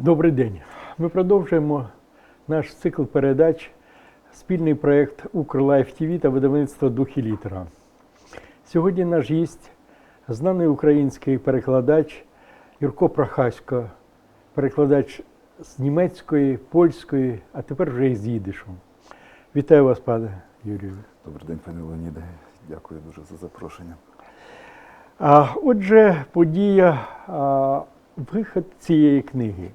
Добрий день. Ми продовжуємо наш цикл передач, спільний проєкт Укрлайф ТВ та видавництво Духі літера. Сьогодні наш гість, знаний український перекладач Юрко Прохасько, перекладач з німецької, польської, а тепер вже і з їдишем. Вітаю вас, пане Юрію. Добрий день, пане Леоніде. Дякую дуже за запрошення. А, отже, подія, а, виход цієї книги.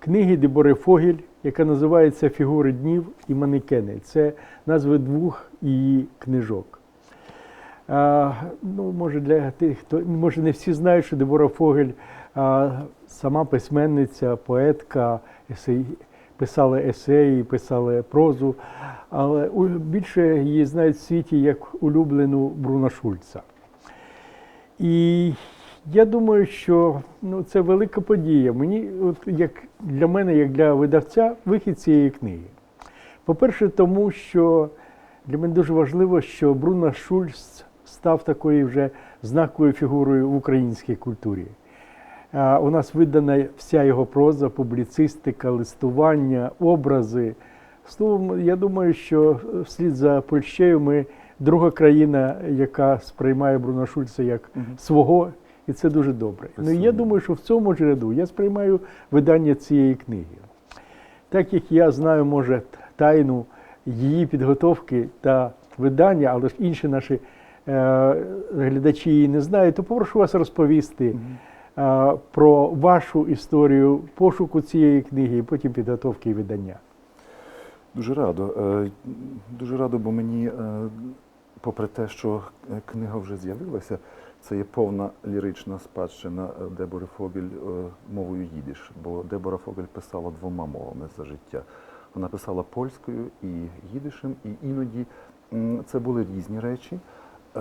Книги Дебори Фогель, яка називається Фігури днів і манекени. Це назви двох її книжок. А, ну, може, для тих, хто може не всі знають, що Дебора Фогель а, сама письменниця, поетка, есей, писала есеї, писала прозу, але більше її знають в світі як улюблену Бруна Шульца. І я думаю, що ну, це велика подія. Мені, от, як для мене, як для видавця, вихід цієї книги. По-перше, тому що для мене дуже важливо, що Бруно Шульц став такою вже знаковою фігурою в українській культурі. У нас видана вся його проза, публіцистика, листування, образи. Словом, я думаю, що вслід за Польщею ми друга країна, яка сприймає Бруно Шульца як свого, і це дуже добре. Ну, я думаю, що в цьому ж ряду я сприймаю видання цієї книги. Так як я знаю, може, тайну її підготовки та видання, але ж інші наші е, глядачі її не знають, то попрошу вас розповісти е, про вашу історію пошуку цієї книги і потім підготовки і видання. Дуже радо. Е, Дуже радо, бо мені, е, попри те, що е, книга вже з'явилася, це є повна лірична спадщина е, Дебори Фогель е, мовою їдиш, бо Дебора Фогель писала двома мовами за життя. Вона писала польською і їдишем, і іноді це були різні речі. Е,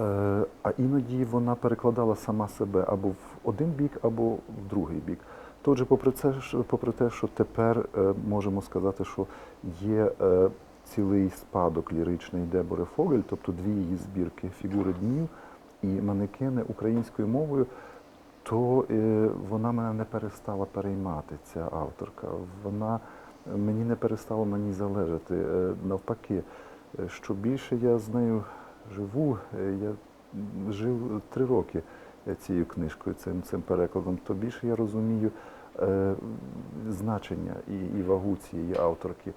А іноді вона перекладала сама себе або в один бік, або в другий бік. То Отже, попри це, попри те, що тепер можемо сказати, що є цілий спадок ліричний Дебори Фогель, тобто дві її збірки фігури днів і манекени українською мовою, то е, вона мене не перестала переймати, ця авторка. Вона мені не перестала на ній залежати. Е, Навпаки, е, що більше я з нею живу, я жив три роки цією книжкою, цим, цим перекладом, то більше я розумію е, значення і, і вагу цієї авторки.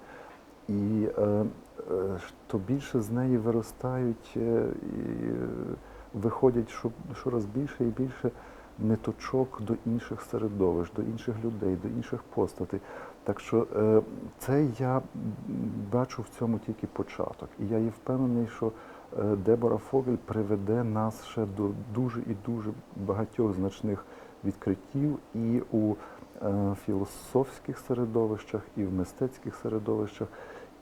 І е, е, то більше з неї виростають е, і виходять що, щораз більше і більше ниточок до інших середовищ, до інших людей, до інших постатей. Так що е, це я бачу в цьому тільки початок. І я є впевнений, що е, Дебора Фогель приведе нас ще до дуже і дуже багатьох значних відкриттів і у е, філософських середовищах, і в мистецьких середовищах,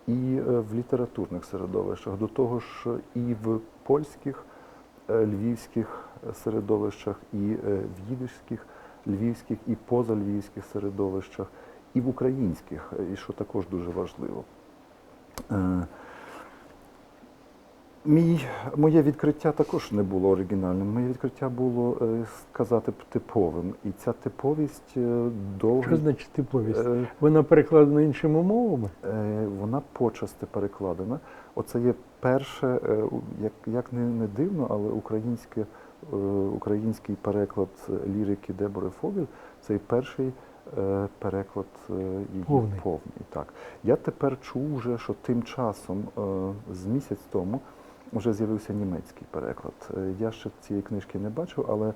і в літературних середовищах. До того ж, і в польських, львівських середовищах, і е, в їдишських, львівських і позальвівських середовищах, і в українських, е, і що також дуже важливо. Е, Мій, моє відкриття також не було оригінальним. Моє відкриття було е, сказати типовим. І ця типовість е, довго Що значить типовість? е, Вона перекладена іншими мовами? е, вона почасти перекладена. Оце є перше, е, як, як не, не дивно, але українське, е, український переклад лірики Дебори Фогель це перший е, переклад її Повний. повний. Так. Я тепер чув вже, що тим часом, з місяць тому, вже з'явився німецький переклад. Я ще цієї книжки не бачив, але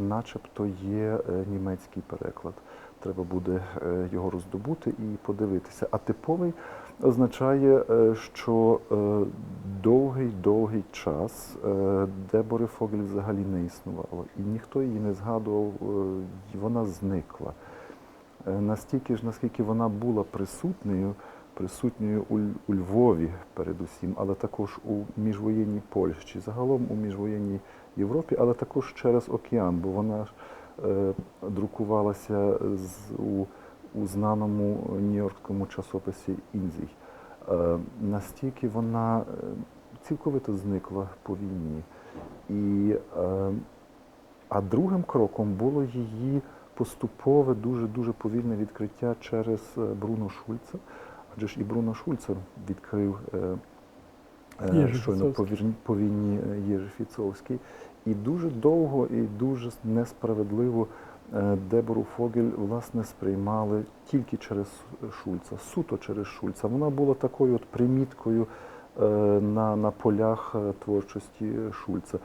начебто є німецький переклад. Треба буде його роздобути і подивитися. А типовий означає, е, що довгий-довгий час е, Дебори Фогель взагалі не існувало. І ніхто її не згадував, е, вона зникла. Е, Настільки ж, наскільки вона була присутньою, присутньою у, Ль- у Львові передусім, але також у міжвоєнній Польщі, загалом у міжвоєнній Європі, але також через океан, бо вона ж е, друкувалася з, у, у знаному нью-йоркському часописі Інзій. Е, настільки вона е, цілковито зникла по війні. І, е, а другим кроком було її поступове, дуже дуже повільне відкриття через е, Бруно Шульца. Адже ж і Бруно Шульца відкрив е, е, щойно по, війні е, Єжи Фіцовський. І дуже довго і дуже несправедливо е, Дебору Фогель власне сприймали тільки через Шульца, суто через Шульца. Вона була такою от приміткою е, на, на полях е, творчості Шульца.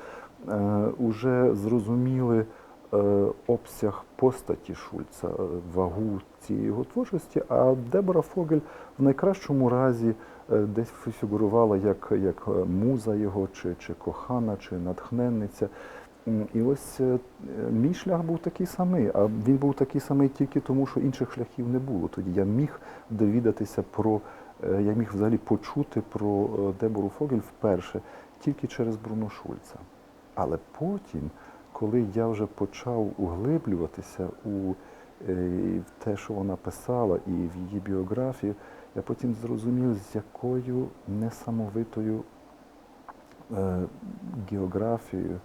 Е, Уже зрозуміли е, обсяг постаті Шульца, е, вагу цієї його творчості, а Дебора Фогель в найкращому разі е, десь фігурувала як, як е, муза його, чи, чи кохана, чи натхненниця. І ось е, мій шлях був такий самий, а він був такий самий тільки тому, що інших шляхів не було. Тоді я міг довідатися про, е, я міг взагалі почути про е, Дебору Фогель вперше тільки через Бруно Шульца. Але потім, коли я вже почав углиблюватися у те, що вона писала, і в її біографію, я потім зрозумів, з якою несамовитою географією,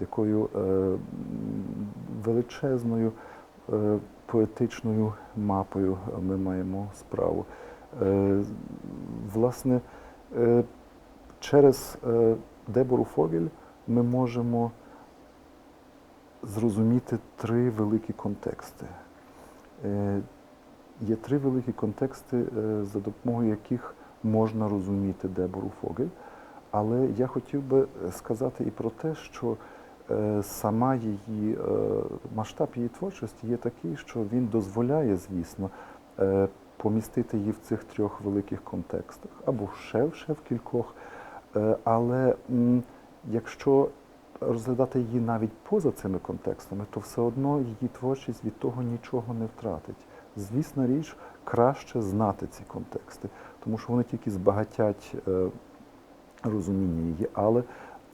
якою е, величезною е, поетичною мапою ми маємо справу. Е, власне, через Дебору Фогель ми можемо зрозуміти три великі контексти. Є три великі контексти, за допомогою яких можна розуміти Дебору Фогель. Але я хотів би сказати і про те, що сама її е, масштаб її творчості є такий, що він дозволяє, звісно, е, помістити її в цих трьох великих контекстах, або ще, ще в кількох. Е, Але якщо розглядати її навіть поза цими контекстами, то все одно її творчість від того нічого не втратить. Звісна річ, краще знати ці контексти, тому що вони тільки збагатять е, розуміння її. Але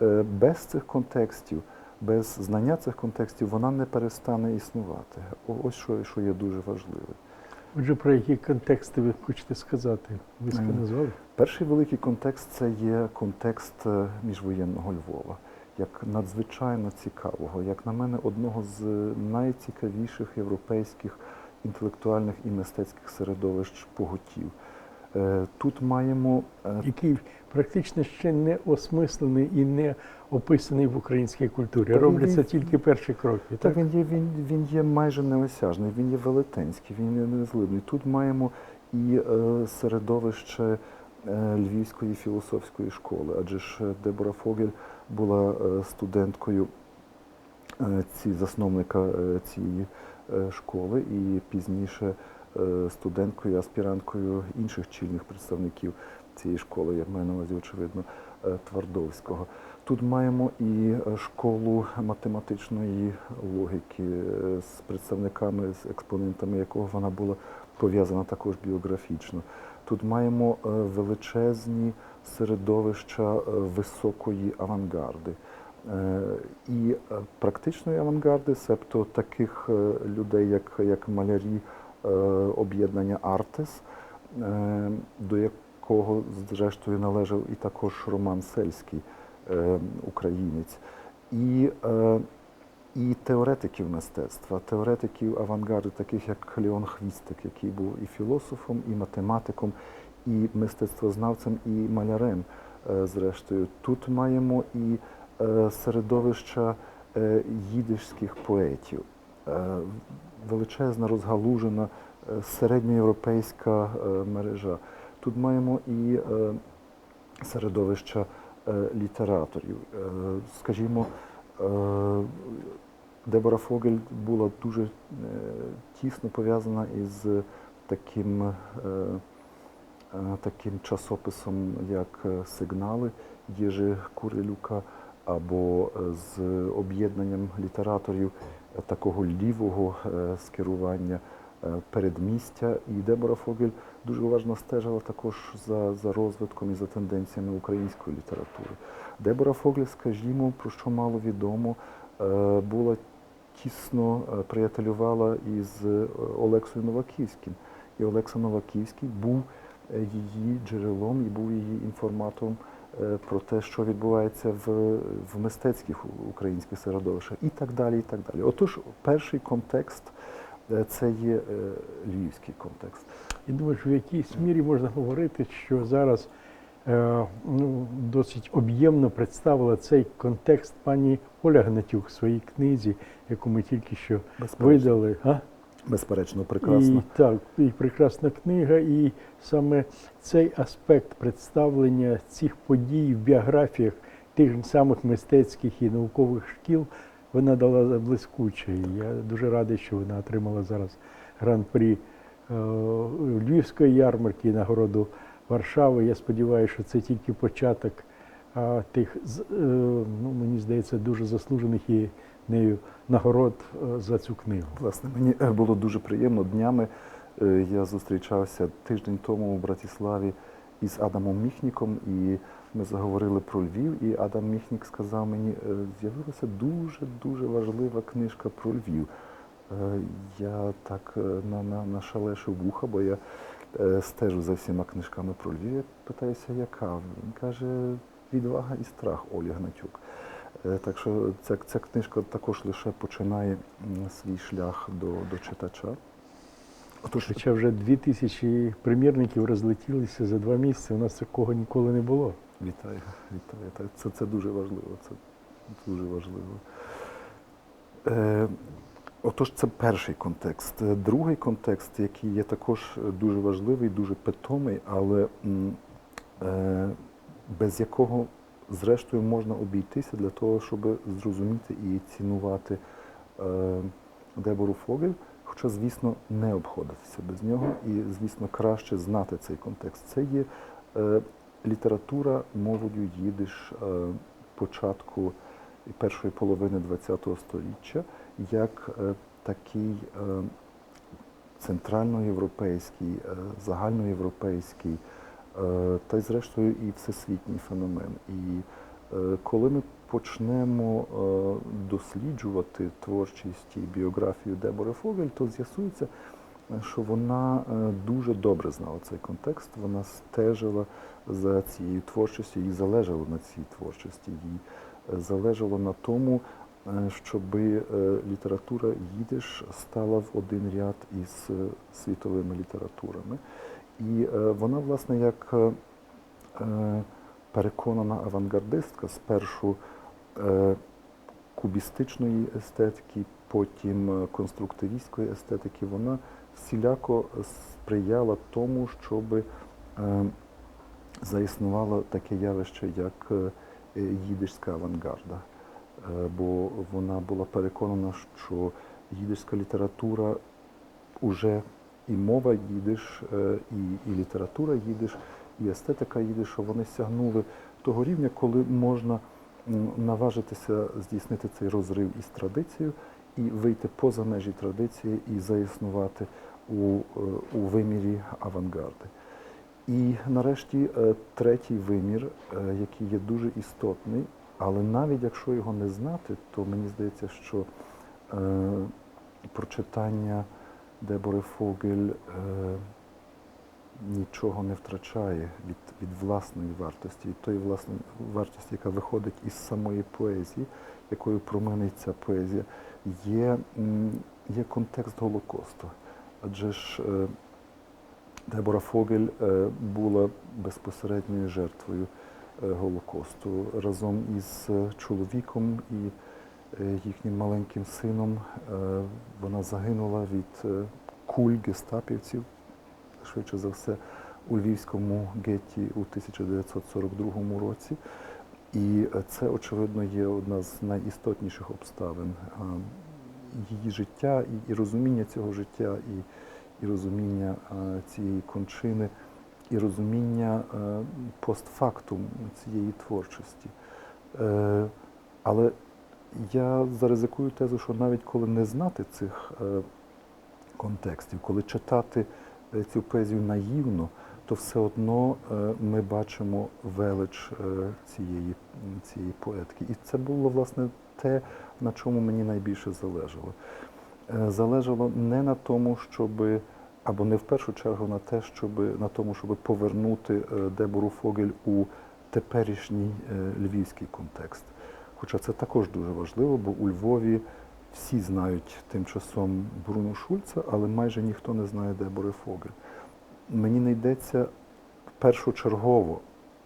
е, без цих контекстів, без знання цих контекстів, вона не перестане існувати. Ось що, що є дуже важливе. Отже, про які контексти ви хочете сказати? Ви назвали? Перший великий контекст це є контекст е, міжвоєнного Львова, як надзвичайно цікавого, як на мене, одного з найцікавіших європейських інтелектуальних і мистецьких середовищ поготів. Е, Тут маємо е, який практично ще не осмислений і не описаний в українській культурі. Та Робляться він- тільки перші кроки. Так, Так? він є, він, він є майже неосяжний, він є велетенський, він є незлибний. Тут маємо і е, середовище е, Львівської філософської школи, адже ж е, Дебора Фогель була е, студенткою е, ці, засновника е, цієї е, школи і пізніше е, студенткою, аспіранткою інших чільних представників цієї школи, я маю на увазі, очевидно, е, Твардовського. Тут маємо і е, школу математичної логіки е, з представниками, з експонентами якого вона була пов'язана також біографічно. Тут маємо е, величезні середовища е, високої авангарди. Е, І е, практичної авангарди, себто таких е, людей, як, як малярі е, об'єднання Артес, е, до якого зрештою належав і також Роман Сельський, е, українець, і, е, і теоретиків мистецтва, теоретиків авангарду, таких як Леон Хвістик, який був і філософом, і математиком, і мистецтвознавцем, і малярем. е, Зрештою, тут маємо і е, середовища е, їдишських поетів, Е, величезна розгалужена е, середньоєвропейська е, мережа. Тут маємо і е, середовища літераторів. Скажімо, Дебора Фогель була дуже тісно пов'язана із таким, таким часописом, як Сигнали Єжи Курилюка, або з об'єднанням літераторів такого лівого е, скерування е, передмістя. І Дебора Фогель дуже уважно стежила також за, за розвитком і за тенденціями української літератури. Дебора Фогель, скажімо, про що мало відомо, е, була тісно приятелювала із Олексою Новаківським. І Олекса Новаківський був її джерелом і був її інформатором про те, що відбувається в, в мистецьких українських середовищах, і так далі. і так далі. Отож, перший контекст е, це є е, львівський контекст. І думаю, що в якійсь мірі можна говорити, що зараз е, ну, досить об'ємно представила цей контекст пані Оля Гнатюк в своїй книзі, яку ми тільки що Безперечно, видали. А? Безперечно прекрасно. І так, і прекрасна книга, і саме цей аспект представлення цих подій в біографіях тих самих мистецьких і наукових шкіл вона дала блискуче. Я дуже радий, що вона отримала зараз гран-прі е, Львівської ярмарки і нагороду Варшави. Я сподіваюся, що це тільки початок тих, е, ну, мені здається, дуже заслужених і нею нагород е, за цю книгу. Власне, мені е, було дуже приємно. Днями е, я зустрічався тиждень тому у Братиславі із Адамом Міхніком, і ми заговорили про Львів. І Адам Міхнік сказав мені, з'явилася дуже дуже важлива книжка про Львів. Я так е, на, на, нашалешив вуха, бо я стежу за всіма книжками про Львів. Я питаюся, яка? Він каже, відвага і страх Олі Гнатюк. Е, Так що ця, ця книжка також лише починає свій шлях до, до читача. Отож, Хоча вже дві тисячі примірників розлетілися за два місяці, у нас такого ніколи не було. вітаю, вітаю. Це, це дуже важливо. Це дуже важливо. Е, отож, це перший контекст. Е, Другий контекст, який є також дуже важливий, дуже питомий, але е, без якого, зрештою, можна обійтися для того, щоб зрозуміти і цінувати е, Дебору Фогель. Хоча, звісно, не обходитися без нього, і, звісно, краще знати цей контекст. Це є е, література мовою їдиш е, початку першої половини ХХ століття, як такий центральноєвропейський, загальноєвропейський, та й зрештою і всесвітній феномен. І е, коли ми почнемо е, досліджувати творчість і біографію Дебори Фогель, то з'ясується, е, що вона е, дуже добре знала цей контекст, вона стежила за цією творчістю, їй залежало на цій творчості, їй е, залежало на тому, е, щоб література їдиш стала в один ряд із е, світовими літературами. І е, вона, власне, як е, е, переконана авангардистка спершу кубістичної естетики, потім конструктивістської естетики, вона всіляко сприяла тому, щоб заіснувало таке явище, як їдишська авангарда. Бо вона була переконана, що їдишська література уже і мова їдиш, е, і, і література їдиш, і естетика їдиш, що вони сягнули того рівня, коли можна наважитися здійснити цей розрив із традицією і вийти поза межі традиції і заіснувати у, е, у вимірі авангарди. І нарешті е, третій вимір, який є дуже істотний, але навіть якщо його не знати, то мені здається, що прочитання Дебори Фогель е, нічого не втрачає від, від власної вартості, від тої власної вартості, яка виходить із самої поезії, якою промениться поезія, є, є контекст Голокосту. Адже ж е, Дебора Фогель е, була безпосередньою жертвою е, Голокосту разом із е, чоловіком і їхнім маленьким сином. е, Вона загинула від е, куль гестапівців, швидше за все, у Львівському гетті у 1942 році. І е, це, очевидно, є одна з найістотніших обставин е, її життя і, розуміння цього життя, і, і розуміння е, цієї кончини, і розуміння е, постфактум цієї творчості. Е, Але я заризикую тезу, що навіть коли не знати цих е, контекстів, коли читати е, цю поезію наївно, то все одно е, ми бачимо велич цієї, цієї поетки. І це було власне те, на чому мені найбільше залежало. Залежало не на тому, щоб або не в першу чергу на те, щоб на тому, щоб повернути Дебору Фогель у теперішній львівський контекст. Хоча це також дуже важливо, бо у Львові всі знають тим часом Бруно Шульца, але майже ніхто не знає Дебори Фогель. Мені не йдеться першочергово,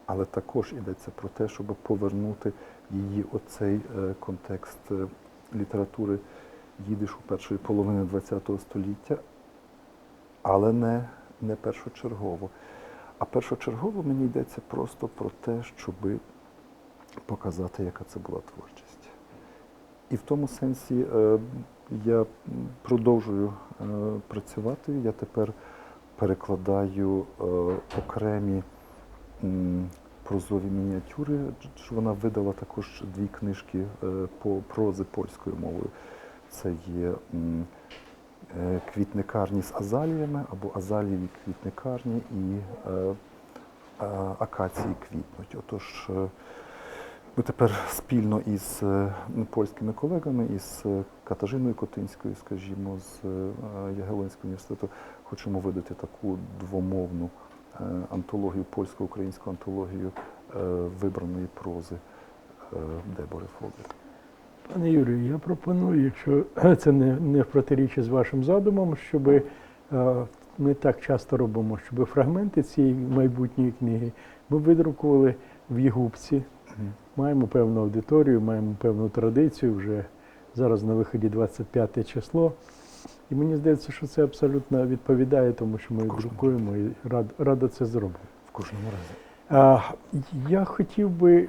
але також йдеться про те, щоб повернути її оцей е, контекст е, літератури їдишу першої половини ХХ століття, але не, не першочергово. А першочергово мені йдеться просто про те, щоб показати, яка це була творчість. І в тому сенсі е, я продовжую е, працювати. Я тепер перекладаю е, окремі прозові мініатюри. Вона видала також дві книжки по прози польською мовою. Це є квітникарні з азаліями або азалієві квітникарні і акації квітнуть. Отож, ми тепер спільно із е, польськими колегами, із е, Катажиною Котинською, скажімо, з е, Ягелонського університету, хочемо видати таку двомовну е, антологію, польсько-українську антологію е, вибраної прози е, Дебори Фогель. Пане Юрію, я пропоную, якщо це не, не в протиріччі з вашим задумом, щоб е, ми так часто робимо, щоб фрагменти цієї майбутньої книги ми видрукували в Єгупці. Маємо певну аудиторію, маємо певну традицію. Вже зараз на виході 25 число. І мені здається, що це абсолютно відповідає тому, що ми друкуємо і рад, радо це зробимо. В кожному разі. А, я хотів би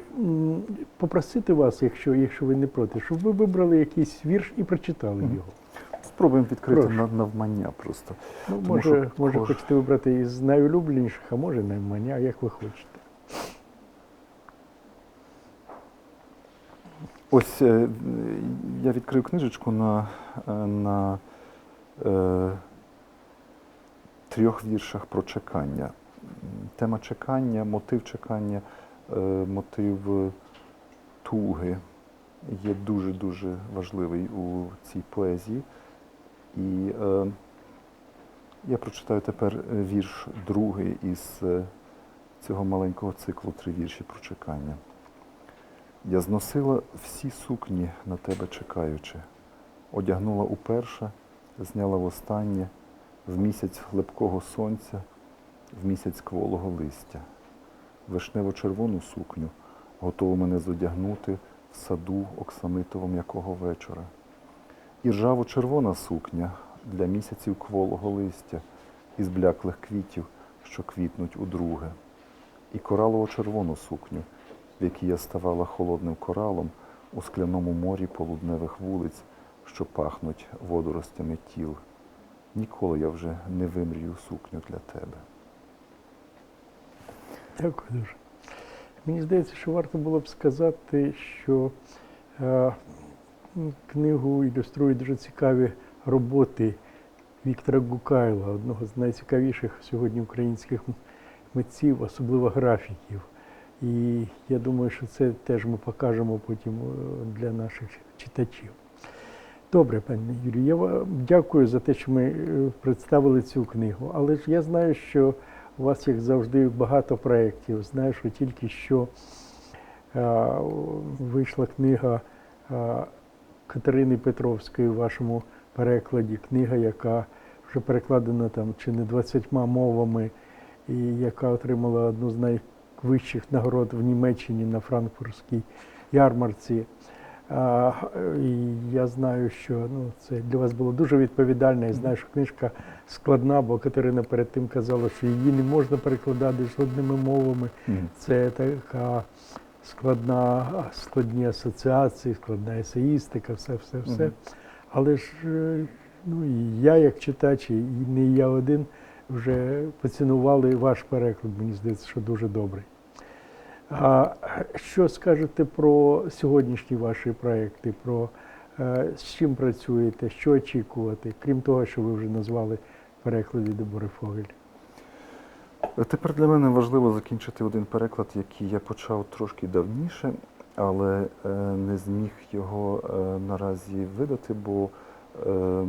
попросити вас, якщо, якщо ви не проти, щоб ви вибрали якийсь вірш і прочитали його. Спробуємо відкрити на, навмання просто. Ну, Тому може, що може кож- хочете вибрати із найулюбленіших, а може наймання, як ви хочете. Ось е, я відкрив книжечку на, е, на е, трьох віршах про чекання. Тема чекання, мотив чекання, е, мотив туги є дуже-дуже важливий у цій поезії. І е, я прочитаю тепер вірш другий із е, цього маленького циклу три вірші про чекання. Я зносила всі сукні на тебе чекаючи, одягнула уперше, зняла востаннє, в місяць хлебкого сонця, в місяць кволого листя, вишнево-червону сукню, готову мене зодягнути в саду оксамитово м'якого вечора. І ржаво-червона сукня для місяців кволого листя, із бляклих квітів, що квітнуть удруге, і коралово-червону сукню, в якій я ставала холодним коралом у скляному морі полудневих вулиць, що пахнуть водоростями тіл. Ніколи я вже не вимрію сукню для тебе. Дякую дуже. Мені здається, що варто було б сказати, що е, книгу ілюструють дуже цікаві роботи Віктора Гукайла, одного з найцікавіших сьогодні українських митців, особливо графіків. І я думаю, що це теж ми покажемо потім е, для наших читачів. Добре, пане Юрію, я вам дякую за те, що ми е, представили цю книгу. Але ж я знаю, що у вас, як завжди, багато проєктів. Знаю, що тільки що е, вийшла книга Катерини Петровської в вашому перекладі. Книга, яка вже перекладена там чи не 20 мовами, і яка отримала одну з найвищих нагород в Німеччині на Франкфуртській ярмарці. І я знаю, що ну, це для вас було дуже відповідально. Я знаю, що книжка складна, бо Катерина перед тим казала, що її не можна перекладати жодними мовами. Це така складна, складні асоціації, складна есеїстика, все, все, все. Але ж е, ну, і я, як читач, і не я один, вже поцінували ваш переклад. Мені здається, що дуже добрий. А що скажете про сьогоднішні ваші проекти? Про е, з чим працюєте, що очікувати, крім того, що ви вже назвали перекладі Дебори Фогель? Тепер для мене важливо закінчити один переклад, який я почав трошки давніше, але е, не зміг його е, наразі видати, бо, е,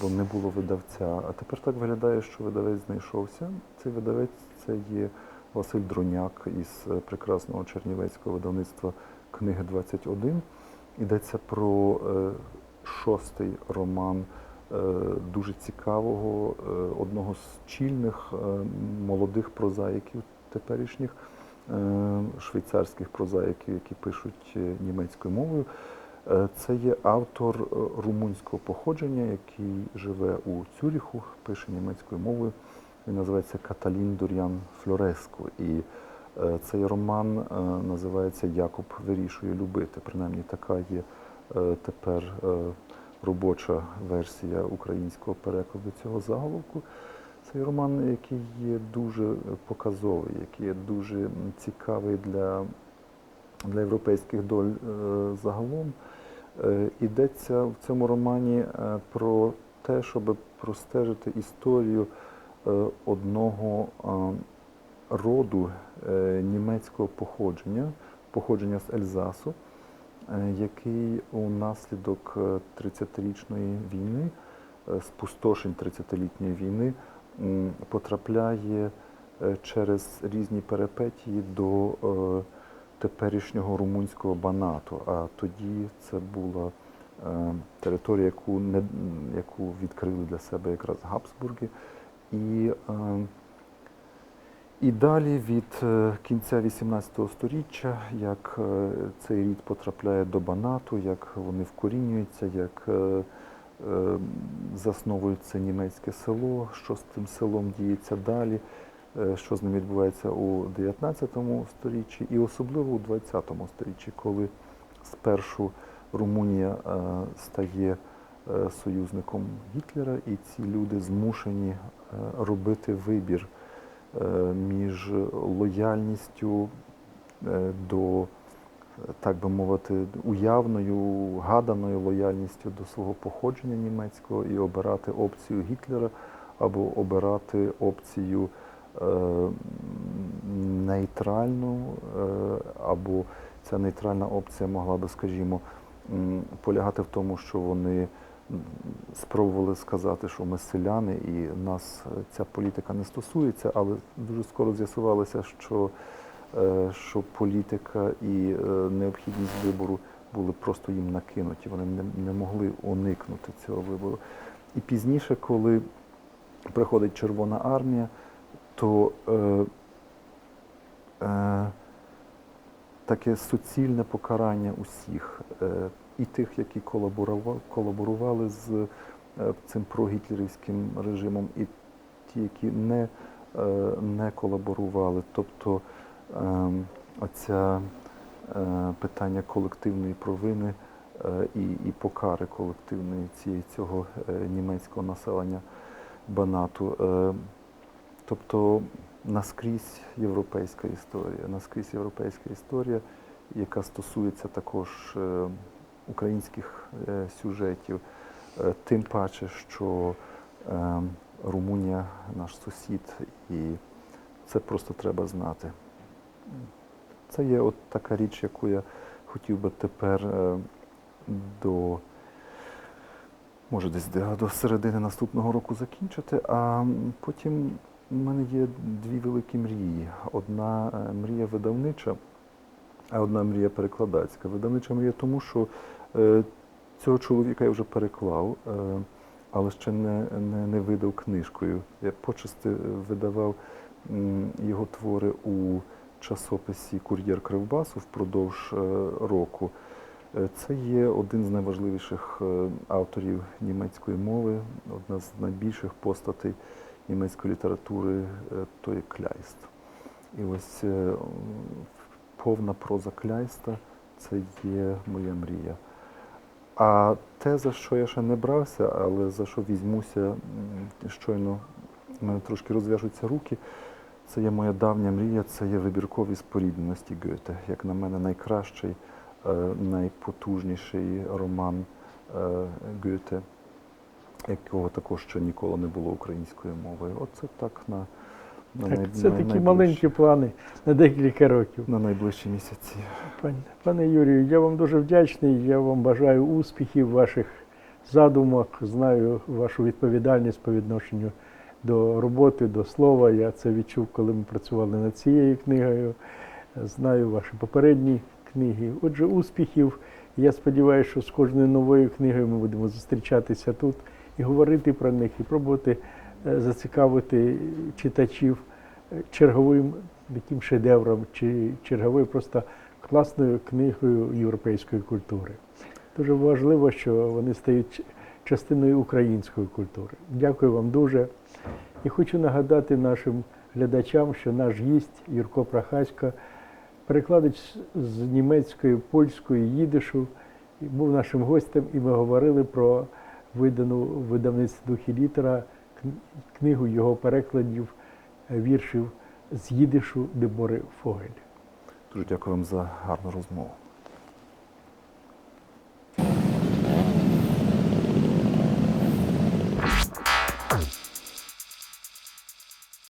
бо не було видавця. А тепер так виглядає, що видавець знайшовся. Цей видавець це є Василь Дроняк із е, прекрасного чернівецького видавництва Книги 21. Йдеться про е, шостий роман е, дуже цікавого, одного з чільних молодих прозаїків теперішніх, швейцарських прозаїків, які пишуть німецькою мовою. Е, Це є автор е, румунського походження, який живе у Цюріху, пише німецькою мовою. Він називається Каталін Дур'ян Флореско. І е, цей роман називається Якоб вирішує любити. Принаймні така є тепер робоча версія українського перекладу цього заголовку. Цей роман, який є дуже показовий, який є дуже цікавий для, для європейських доль загалом. Е, Йдеться в цьому романі е, про те, щоб простежити історію е, одного роду німецького походження, походження з Ельзасу, який унаслідок е, 30-річної війни, спустошень 30-літньої війни, потрапляє через різні перипетії до теперішнього румунського банату. А тоді це була е, територія, яку, не, яку відкрили для себе якраз Габсбурги. І, е, і далі від е, кінця 18 століття, як е, цей рід потрапляє до банату, як вони вкорінюються, як е, засновується німецьке село, що з тим селом діється далі, що з ним відбувається у 19 столітті і особливо у 20 столітті, коли спершу Румунія е, стає е, союзником Гітлера, і ці люди змушені е, робити вибір е, між лояльністю е, до, е, так би мовити, уявною, гаданою лояльністю до свого походження німецького і обирати опцію Гітлера або обирати опцію е, нейтральну, е, або ця нейтральна опція могла би, скажімо, полягати в тому, що вони спробували сказати, що ми селяни і нас е, ця політика не стосується, але дуже скоро з'ясувалося, що, е, що політика і е, необхідність вибору були просто їм накинуті. Вони не, не могли уникнути цього вибору. І пізніше, коли приходить Червона армія, то е, е, таке суцільне покарання усіх, е, і тих, які колаборували, колаборували з е, цим прогітлерівським режимом, і ті, які не, е, не колаборували. Тобто е, оця е, питання колективної провини е, і, і покари колективної цієї цього е, німецького населення Банату. Е, Тобто наскрізь європейська історія, наскрізь європейська історія, яка стосується також е, українських е, сюжетів, Е, тим паче, що Румунія наш сусід, і це просто треба знати. Це є от така річ, яку я хотів би тепер до, може, десь до середини наступного року закінчити, а потім у мене є дві великі мрії. Одна е, мрія видавнича, а одна мрія перекладацька. Видавнича мрія тому, що е, цього чоловіка я вже переклав, е, але ще не, не, не видав книжкою. Я почасти видавав його твори у часописі Кур'єр Кривбасу впродовж року. Це є один з найважливіших авторів німецької мови, одна з найбільших постатей німецької літератури е, то є Кляйст. І ось е, повна проза Кляйста це є моя мрія. А те, за що я ще не брався, але за що візьмуся, щойно в мене трошки розв'яжуться руки, це є моя давня мрія, це є вибіркові спорідненості Гьоте. Як на мене, найкращий, е, найпотужніший роман е, Гьоте, якого також ще ніколи не було українською мовою. Оце так на, на, Так, най- це на такі найближчі- маленькі плани на декілька років. на найближчі місяці. Пане, пане Юрію, я вам дуже вдячний. Я вам бажаю успіхів ваших задумах. Знаю вашу відповідальність по відношенню до роботи, до слова. Я це відчув, коли ми працювали над цією книгою. Знаю ваші попередні книги. Отже, успіхів. Я сподіваюся, що з кожною новою книгою ми будемо зустрічатися тут і говорити про них, і пробувати е, зацікавити читачів е, черговим таким шедевром чи черговою просто класною книгою європейської культури. Дуже важливо, що вони стають частиною української культури. Дякую вам дуже. І хочу нагадати нашим глядачам, що наш гість Юрко Прохасько, перекладач з німецької, польської, їдишу, був нашим гостем, і ми говорили про видану в видавництві духі літера книгу його перекладів е, віршів з їдишу Дебори Фогель. Дуже дякую вам за гарну розмову.